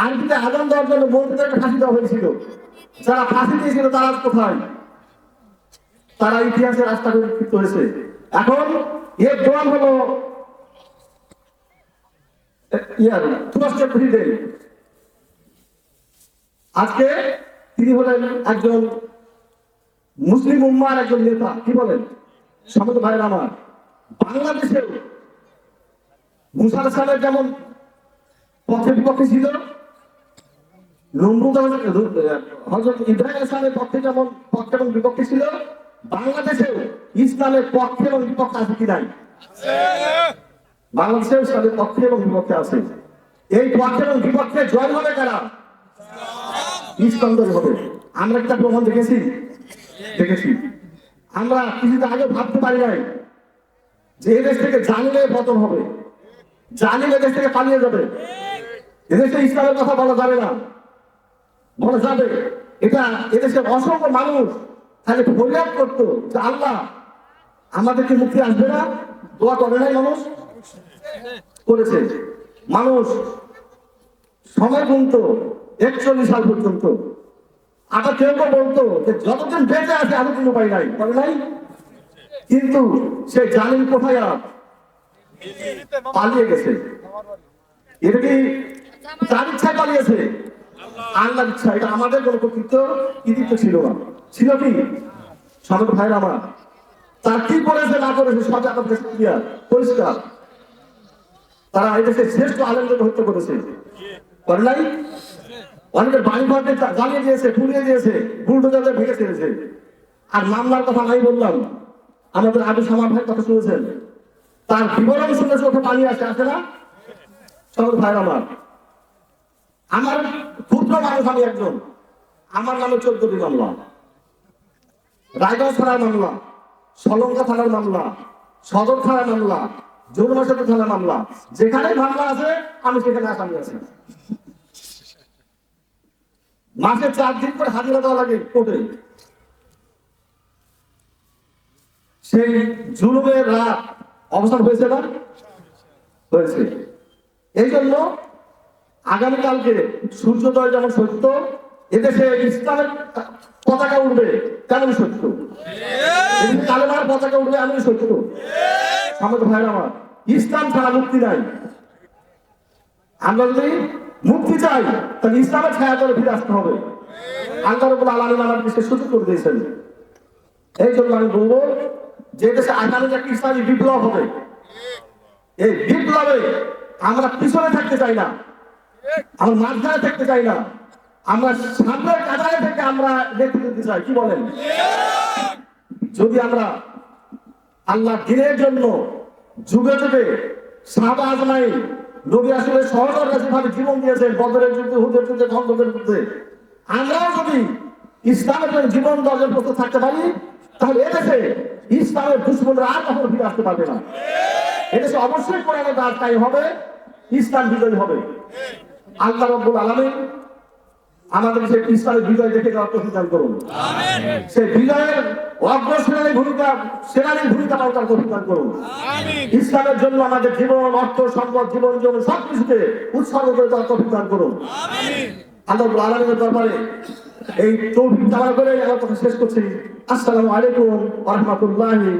আরবিতে আদান দেওয়ার জন্য মন্ত্রীদেরকে ফাঁসি দেওয়া হয়েছিল। যারা ফাঁসি দিয়েছিল তারা কোথায়? তারা ইতিহাসে রাস্তা বিকৃত হয়েছে। এখন এর জবাব হলো ইয়ার তুরস্কের আজকে তিনি হলেন একজন মুসলিম উম্মার একজন নেতা। কি বলেন? সমত ভাইয়ের আমার। বাংলাদেশেও মুসার সালের যেমন পক্ষে বিপক্ষে ছিল পক্ষে যেমন এবং বিপক্ষে ছিল পক্ষে এবং আছে পক্ষে এবং বিপক্ষে এই বিপক্ষে জয় হবে হবে। আমরা একটা প্রমাণ দেখেছি। দেখেছি। আমরা কিছুদিন আগে ভাবতে পারি নাই যে এদেশ থেকে জানলে পতন হবে। জানলে এদেশ থেকে পালিয়ে যাবে। এদেশে ইসলামের কথা বলা যাবে না। বলা যাবে। এটা এদেশের অসংখ্য মানুষ তাহলে ফরিয়াদ করতো যে আল্লাহ, আমাদেরকে মুক্তি আসবে না, দোয়া করে নাই মানুষ। করেছে মানুষ সময় গুনতো, একচল্লিশ সাল পর্যন্ত। আবার কেউ কেউ বলতো যে যতদিন বেঁচে আছে আমি কোনো উপায় নাই। করে নাই। কিন্তু সে জালিম কোথায় আর? পালিয়ে গেছে। এটা কি তার ইচ্ছায় পালিয়েছে? আল্লাহর ইচ্ছা এটা আমাদের কোনো কর্তৃত্ব কৃতিত্ব ছিল না। ছিল কি? সদর ভাইরা আমার। তার কি করেছে না করেছে সব পরিষ্কার। তারা এই দেশের শ্রেষ্ঠ আলেমদের হত্যা করেছে। করে নাই? অনেকের বাড়ি ঘরকে জ্বালিয়ে দিয়েছে, পুড়িয়ে দিয়েছে ভেঙে ছেড়েছে আর মামলার কথা নাই বললাম। আমাদের আবু সামার ভাই কথা শুনেছেন। তার বিবরণ শুনে চোখে পানি আসে আসে না? সকল ভাইর আমার। আমার ক্ষুদ্র মানুষ আমি একজন। আমার নামে চোদ্দটি মামলা। রায়গঞ্জ থানার মামলা, সলঙ্কা থানার মামলা, সদর থানার মামলা যৌনসাথী থানার মামলা। যেখানে মামলা আছে, আমি সেখানে আসামি আছি। মাসে চার দিন করে হাজিরা দেওয়া লাগে কোর্টে। সেই জুলুমের রাত অবসান হয়েছে না? হয়েছে। এই জন্য আগামীকালকে সূর্যোদয় যেমন সত্য, এদেশে ইসলামের পতাকা উঠবে তেমন সত্য? কালেমার পতাকা উঠবে এমন সত্য। আমাদের ভাইরা আমার, ইসলাম ছাড়া মুক্তি নাই। আমরা যদি মুক্তি চাই, তাহলে ইসলামের ছায়া করে ফিরে আসতে হবে। আল্লাহ রবুল আলমিন আমাদেরকে সুযোগ করে দিয়েছেন। এই জন্য আমি বলব, যে দেশে আগামী একটা ইসলামী বিপ্লব হবে, এই বিপ্লবে আমরা পিছনে থাকতে চাই না। আমরা মাঝখানে থাকতে চাই না। আমরা সামনের থেকে আমরা নেতৃত্ব দিতে চাই। কি বলেন? যদি আমরা আল্লাহ জন্য যুগে যুগে আজমাই নবী আসলে সহজর কাছে ভাবে জীবন দিয়েছেন, বদরের যুদ্ধে, হুদের যুদ্ধে খন্দকের যুদ্ধে, আমরাও যদি ইসলামের জীবন দর্জন প্রস্তুত থাকতে পারি, তাহলে এদেশে ইসলামের দুশ্মনরা আর কখনো ফিরে আসতে পারবে না। এদেশে অবশ্যই কোরআনের তাই হবে, ইসলাম বিজয়ী হবে। আল্লাহ রব্বুল আলমিন আমাদের সেই ইসলামের বিজয় দেখে দেওয়ার প্রতিদান করুন। সেই বিজয়ের অগ্রসেনারী ভূমিকা ভূমিকা পালন প্রতিদান করুন। ইসলামের জন্য আমাদের জীবন অর্থ সম্পদ জীবন জীবন সবকিছুকে উৎসর্গ করে দেওয়ার প্রতিদান করুন। আল্লাহ আলমিনের দরবারে এই তৌফিক কামনা করে আমার কথা শেষ করছি। আসসালামু আলাইকুম রাহমাতুল্লাহি